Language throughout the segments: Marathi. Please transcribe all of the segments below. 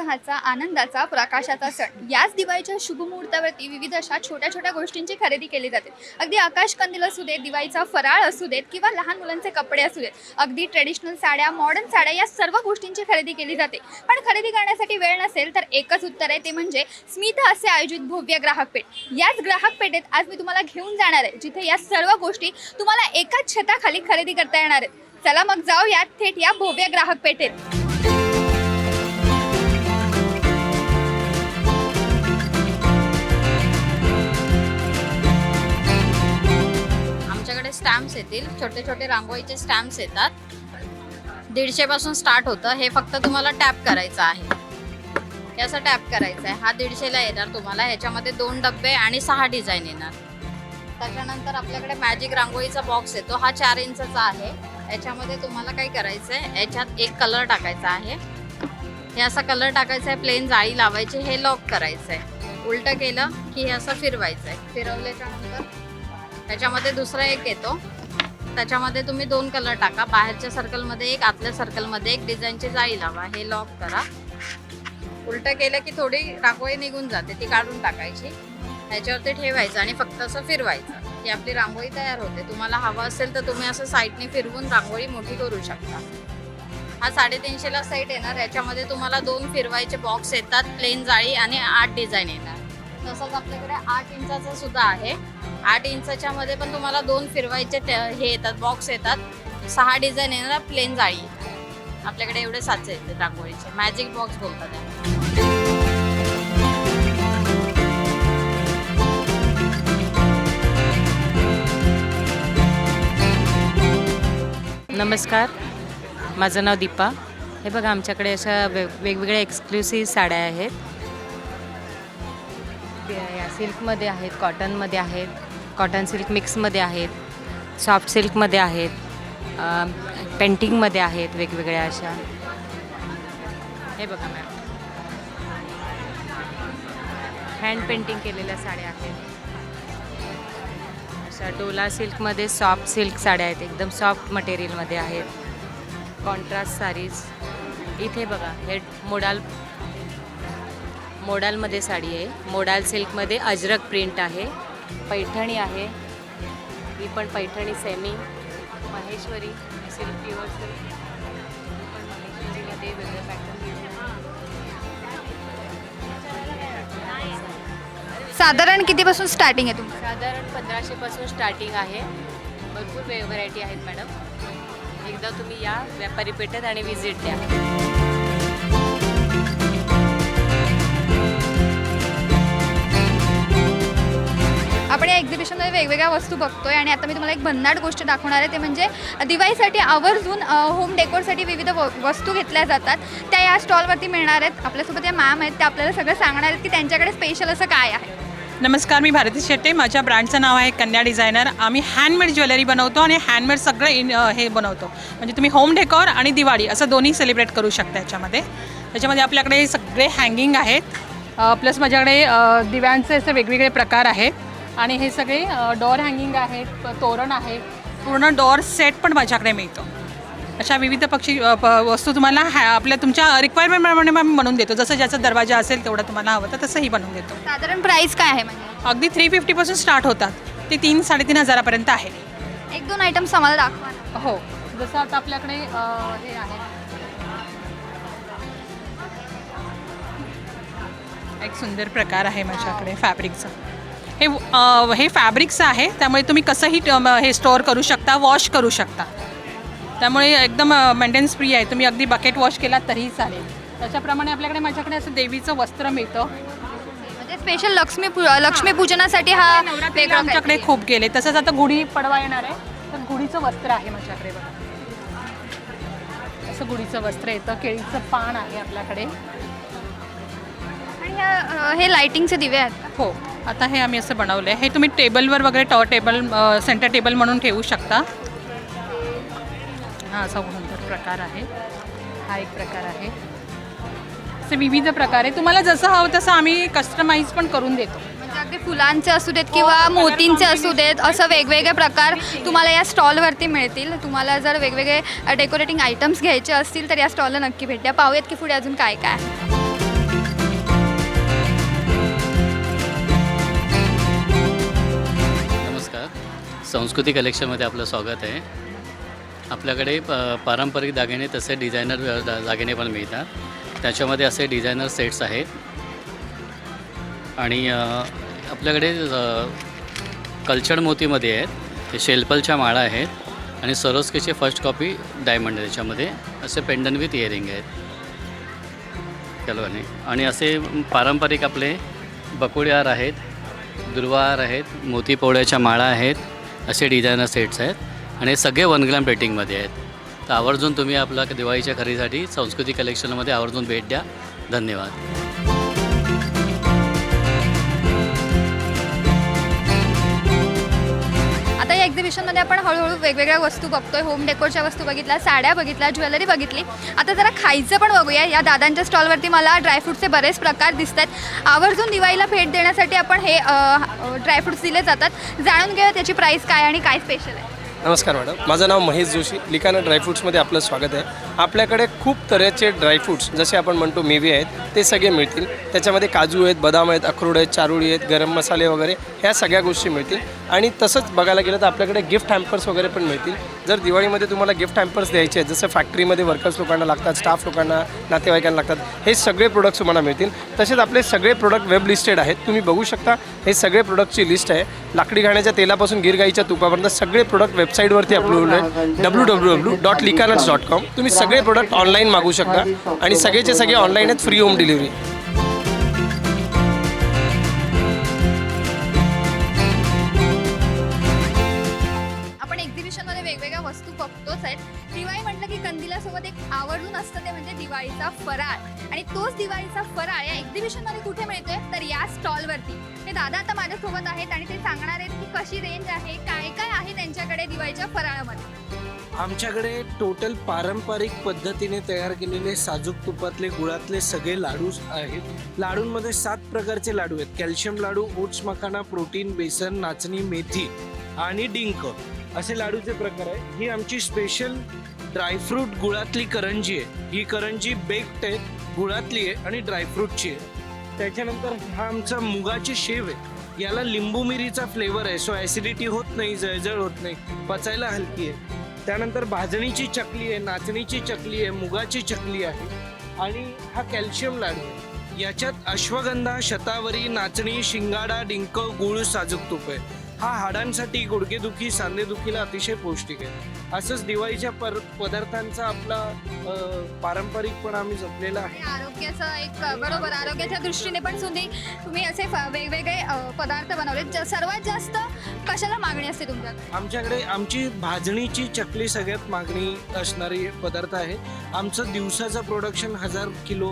उत्साहाचा आनंदाचा प्रकाशाचा सण. याच दिवाळीच्या शुभ मुहूर्तावरती विविध अशा छोट्या छोट्या गोष्टींची खरेदी केली जाते. अगदी आकाश कंदील असू देत दिवाळीचा फराळ असू देत किंवा लहान मुलांचे कपडे असू देत अगदी ट्रेडिशनल साड्या मॉडर्न साड्या या सर्व गोष्टींची खरेदी केली जाते. पण खरेदी करण्यासाठी वेळ नसेल तर एकच उत्तर आहे ते म्हणजे स्मिता असे आयोजित भव्य ग्राहक पेठ याच ग्राहक पेठेत आज मी तुम्हाला घेऊन जाणार आहे जिथे या सर्व गोष्टी तुम्हाला एकाच छताखाली खरेदी करता येणार आहेत. चला मग जाऊयात थेट या भव्य ग्राहक पेठेत आमच्याकडे स्टॅम्प्स येतील. छोटे छोटे रांगोळीचे स्टॅम्प्स येतात. दीडशे पासून स्टार्ट होतं. हे फक्त तुम्हाला टॅप करायचं आहे. हे असं टॅप करायचं आहे. हा दीडशेला येणार तुम्हाला. ह्याच्यामध्ये दोन डब्बे आणि सहा डिझाईन येणार. त्याच्यानंतर आपल्याकडे मॅजिक रांगोळीचा बॉक्स येतो. हा चार इंचाचा आहे. याच्यामध्ये तुम्हाला काय करायचं आहे? याच्यात एक कलर टाकायचा आहे. हे असा कलर टाकायचा आहे. प्लेन जाळी लावायची. हे लॉक करायचं आहे. उलटं केलं की हे असं फिरवायचं आहे. फिरवल्याच्या नंतर त्याच्यामध्ये दुसरा एक येतो. त्याच्यामध्ये तुम्ही दोन कलर टाका. बाहेरच्या सर्कलमध्ये एक आतल्या सर्कलमध्ये एक. डिझाईनची जाळी लावा. हे लॉक करा. उलटं केलं की थोडी रांगोळी निघून जाते. ती काढून टाकायची. ह्याच्यावरती ठेवायचं आणि फक्त असं फिरवायचं. की आपली रांगोळी तयार होते. तुम्हाला हवं असेल तर तुम्ही असं साईडने फिरवून रांगोळी मोठी करू शकता. हा साडेतीनशेला सेट येणार. याच्यामध्ये तुम्हाला दोन फिरवायचे बॉक्स येतात. प्लेन जाळी आणि आठ डिझाईन येणार. तसंच आपल्याकडे आठ इंचाचं सुद्धा आहे. आठ इंचाच्या मध्ये पण तुम्हाला दोन फिरवायचे हे येतात बॉक्स येतात. सहा डिझाईन येणार प्लेन जाळी. आपल्याकडे एवढे साचे येतात रांगोळीचे. मॅजिक बॉक्स बोलतात नमस्कार. माझं नाव दीपा. हे बघा आमच्याकडे अशा वे वेगवेगळ्या एक्सक्लुसिव्ह साड्या आहेत. या सिल्कमध्ये आहेत कॉटनमध्ये आहेत कॉटन सिल्क मिक्समध्ये आहेत सॉफ्ट सिल्कमध्ये आहेत पेंटिंगमध्ये आहेत वेगवेगळ्या अशा. हे बघा मॅम. हँड पेंटिंग केलेल्या साड्या आहेत. अशा डोला सिल्कमध्ये सॉफ्ट सिल्क साड्या आहेत एकदम सॉफ्ट मटेरियलमध्ये आहेत. कॉन्ट्रास्ट सारीज. इथे बघा हे मोडाल मोडालमध्ये साडी आहे. मोडाल सिल्कमध्ये अजरक प्रिंट आहे. पैठणी आहे. ही पण Paithani semi Maheshwari silk pure silk पण महेश्वरीमध्ये वेगळं पॅटर्न साधारण कितीपासून स्टार्टिंग आहे तुमचं? साधारण पंधराशेपासून स्टार्टिंग आहे. भरपूर वे व्हरायटी आहेत मॅडम एकदा तुम्ही या व्यापारी पेठेत आणि विजिट द्या. आपण या एक्झिबिशनमध्ये वेगवेगळ्या वस्तू बघतोय आणि आता मी तुम्हाला एक भन्नाट गोष्ट दाखवणार आहे ते म्हणजे दिवाळीसाठी आवर्जून होम डेकोरसाठी विविध व वस्तू घेतल्या जातात. त्या या स्टॉलवरती मिळणार आहेत. आपल्यासोबत या मॅम आहेत. त्या आपल्याला सगळं सांगणार आहेत की त्यांच्याकडे स्पेशल असं काय आहे. नमस्कार मी भारती शेट्टे. माझ्या ब्रँडचं नाव आहे कन्या डिझायनर आम्ही हँडमेड ज्वेलरी बनवतो आणि हँडमेड सगळं इन हे बनवतो. म्हणजे तुम्ही होम डेकोर आणि दिवाळी असं दोन्ही सेलिब्रेट करू शकता याच्यामध्ये. त्याच्यामध्ये आपल्याकडे सगळे हँगिंग आहेत. प्लस माझ्याकडे दिव्यांचे असे वेगवेगळे प्रकार आहेत. आणि हे सगळे डोअर हँगिंग आहेत तोरण आहे. पूर्ण डोअर सेट पण माझ्याकडे मिळतो. अशा विविध पक्षी वस्तू तुम्हाला हॅ आपल्या तुमच्या रिक्वायरमेंटप्रमाणे आम्ही बनवून देतो. जसं ज्याचा दरवाजा असेल तेवढं तुम्हाला हवं तर तसंही बनवून देतो. साधारण प्राईस काय आहे म्हणजे? अगदी थ्री फिफ्टीपासून स्टार्ट होतात. ते तीन साडेतीन हजारापर्यंत आहे. एक दोन आयटम्स आम्हाला दाखवा. हो. जसं आता आपल्याकडे हे आहे. एक सुंदर प्रकार आहे माझ्याकडे फॅब्रिकचा हे अ, हे फॅब्रिकचं आहे. त्यामुळे तुम्ही कसंही ट- म- हे स्टोअर करू शकता वॉश करू शकता. त्यामुळे एकदम मेंटेनन्स फ्री आहे. तुम्ही अगदी बकेट वॉश केला तरीही चालेल. त्याच्याप्रमाणे आपल्याकडे माझ्याकडे असं देवीचं वस्त्र मिळतं. म्हणजे स्पेशल लक्ष्मी पू लक्ष्मी पूजनासाठी हा नवरात्रीला वेगळा आमच्याकडे काहीतरी खूप गेले. तसंच आता गुढी पडवा येणार आहे. तर गुढीचं वस्त्र आहे माझ्याकडे बघा. असं गुढीचं वस्त्र येतं. केळीचं पान आहे आपल्याकडे. आणि ह्या, अ, हे लाइटिंगचे दिवे आहेत हो. आता हे आम्ही असं बनवलं आहे हे तुम्ही टेबलवर वगैरे टॉ टेबल सेंटर टेबल म्हणून ठेवू शकता. हा असा सुंदर प्रकार आहे. हा एक प्रकार आहे. असे विविध प्रकार आहे. तुम्हाला जसं हवं तसं आम्ही कस्टमाइज पण करून देतो. म्हणजे अगदी फुलांचे असू देत किंवा मोतींचे असू देत असं वेगवेगळे प्रकार तुम्हाला या स्टॉलवरती मिळतील. तुम्हाला जर वेगवेगळे डेकोरेटिंग आयटम्स घ्यायचे असतील तर या स्टॉलला नक्की भेट द्या. पाहूयात की पुढे अजून काय काय संस्कृती कलेक्शनमध्ये आपलं स्वागत आहे. आपल्याकडे प पारंपरिक दागिने तसे डिझायनर दा दागिने पण मिळतात. त्याच्यामध्ये असे डिझायनर सेट्स आहेत. आणि आपल्याकडे कल्चर मोतीमध्ये आहेत. ते शेल्पलच्या माळा आहेत. आणि सरोस्केचे फर्स्ट कॉपी डायमंड आहे. त्याच्यामध्ये असे पेंडन विथ इयरिंग आहेत. कलवाने आणि असे पारंपरिक आपले बकुळ्यार आहेत दुर्वाहार आहेत मोती पोवळ्याच्या माळा आहेत. असे डिझायनर सेट्स आहेत आणि हे सगळे वन ग्राम पेटिंगमध्ये आहेत. तर आवर्जून तुम्ही आपला दिवाळीच्या खरेदीसाठी संस्कृती कलेक्शनमध्ये आवर्जून भेट द्या. धन्यवाद. एक्झिबिशनमध्ये आपण हळूहळू वेगवेगळ्या वस्तू बघतोय. होम डेकोरच्या वस्तू बघितल्या साड्या बघितल्या ज्वेलरी बघितली. आता जरा खायचं पण बघूया. या दादांच्या स्टॉलवरती मला ड्रायफ्रूटचे बरेच प्रकार दिसत आहेत आवर्जून दिवाळीला भेट देण्यासाठी आपण हे ड्रायफ्रुट्स दिले जातात. जाणून घेऊया त्याची प्राईस काय आणि काय स्पेशल आहे. नमस्कार मॅडम माझं नाव महेश जोशी. लिखाणा ड्रायफ्रूट्समध्ये आपलं स्वागत आहे. आपल्याकडे खूप तऱ्हेचे ड्रायफ्रूट्स जसे आपण म्हणतो मेवे आहेत ते सगळे मिळतील. त्याच्यामध्ये काजू आहेत बदाम आहेत अक्रोड आहेत चारुळी आहेत गरम मसाले वगैरे ह्या सगळ्या गोष्टी मिळतील. आणि तसंच बघायला गेलं तर आपल्याकडे गिफ्ट हॅम्पर्स वगैरे पण मिळतील. जर दिवाळीमध्ये तुम्हाला गिफ्ट हॅम्पर्स द्यायचे आहेत जसं फॅक्टरीमध्ये वर्कर्स लोकांना लागतात स्टाफ लोकांना नातेवाईकांना लागतात हे सगळे प्रोडक्ट्स तुम्हाला मिळतील. तसेच आपले सगळे प्रोडक्ट वेब लिस्टेड आहेत. तुम्ही बघू शकता हे सगळे प्रोडक्टची लिस्ट आहे. लाकडी घाण्याच्या तेलापासून गिरगाईच्या तुपापर्यंत सगळे प्रोडक्ट वेबसाईटवरती अपलोड आहे W W W dot likanuts dot com तुम्ही सगळे प्रोडक्ट ऑनलाईन मागू शकता आणि सगळेचे सगळे ऑनलाईन आहेत फ्री होम डिलिव्हरी दिवाळीचा फराळ या एक्झिबिशनमध्ये कुठे मिळतोय? तर या स्टॉलवरती हे दादा आता माझ्यासोबत आहेत आणि ते सांगणार आहेत की कशी रेंज आहे काय काय आहे त्यांच्याकडे दिवाळीच्या फराळामध्ये. आमच्याकडे टोटल पारंपरिक पद्धतीने तयार केलेले साजूक तुपातले गुळातले सगळे लाडू आहेत. लाडूंमध्ये सात प्रकारचे लाडू आहेत. कॅल्शियम लाडू ओट्स मखाना प्रोटीन बेसन नाचणी मेथी आणि डिंक. असे लाडूचे प्रकार आहेत. ही आमची स्पेशल ड्रायफ्रूट गुळातली करंजी आहे. ही करंजी बेक्ड आहे गुळातली आहे आणि ड्रायफ्रूटची आहे. त्याच्यानंतर हा आमचा मुगाची शेव आहे. याला लिंबू मिरीचा फ्लेवर आहे. सो ॲसिडिटी होत नाही जळजळ होत नाही. पचायला हलकी आहे. त्यानंतर भाजणीची चकली आहे नाचणीची चकली आहे मुगाची चकली आहे. आणि हा कॅल्शियम लाडू आहे. याच्यात अश्वगंधा शतावरी नाचणी शिंगाडा डिंक गुळ साजूक तूप आहे. हा हाडांसाठी गुडघेदुखी सांधेदुखीला अतिशय पौष्टिक आहे. असंच दिवाळीच्या पर पदार्थांचा आपला अं, पारंपरिकपणा आम्ही जपलेला आहे. आणि आरोग्याचं एक बरोबर आरोग्याच्या दृष्टीने पण तुम्ही तुम्ही असे फ- वेगवेगळे अ, पदार्थ बनवले ज- सर्वात जास्त कशाला मागणी असते तुमच्याकडे आमच्याकडे आमची भाजणीची चकली सगळ्यात मागणी असणारी पदार्थ आहे. आमचं दिवसाचं प्रोडक्शन हजार किलो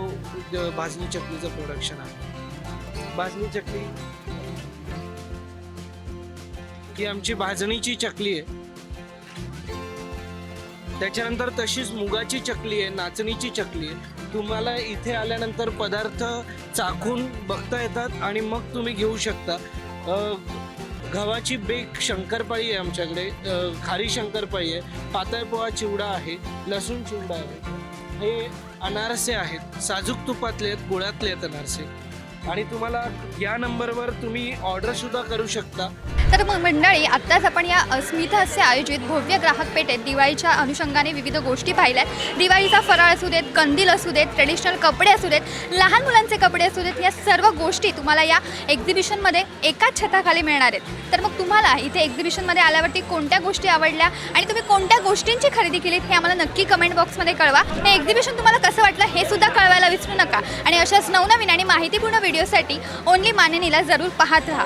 अ, भाजणी चकलीचं प्रोडक्शन आहे. भाजणी चकली ही आमची भाजणीची चकली आहे. त्याच्यानंतर तशीच मुगाची चकली आहे नाचणीची चकली आहे. तुम्हाला इथे आल्यानंतर पदार्थ चाखून बघता येतात आणि मग तुम्ही घेऊ शकता. गव्हाची बेक शंकरपाळी आहे आमच्याकडे. खारी शंकरपाळी आहे. पातळ पोहा चिवडा आहे लसूण चिवडा आहे. हे अनारसे आहेत. साजूक तुपातले आहेत गुळातले आहेत अनारसे. आणि तुम्हाला या नंबरवर तुम्ही ऑर्डरसुद्धा करू शकता. तर मग मंडळी आत्ताच आपण या अस्मिता असे आयोजित भव्य ग्राहक पेठेत दिवाळीच्या अनुषंगाने विविध गोष्टी पाहिल्या आहेत दिवाळीचा फराळ असू देत कंदील असू देत ट्रेडिशनल कपडे असू देत लहान मुलांचे कपडे असू देत या सर्व गोष्टी तुम्हाला या एक्झिबिशनमध्ये एकाच छताखाली मिळणार आहेत. तर मग तुम्हाला इथे एक्झिबिशनमध्ये आल्यावरती कोणत्या गोष्टी आवडल्या आणि तुम्ही कोणत्या गोष्टींची खरेदी केलीत हे आम्हाला नक्की कमेंट बॉक्समध्ये कळवा. हे एक्झिबिशन तुम्हाला कसं वाटलं हे सुद्धा कळवायला विसरू नका. आणि अशाच नवनवीन आणि माहितीपूर्ण व्हिडिओसाठी ओनली माननीला जरूर पाहत राहा.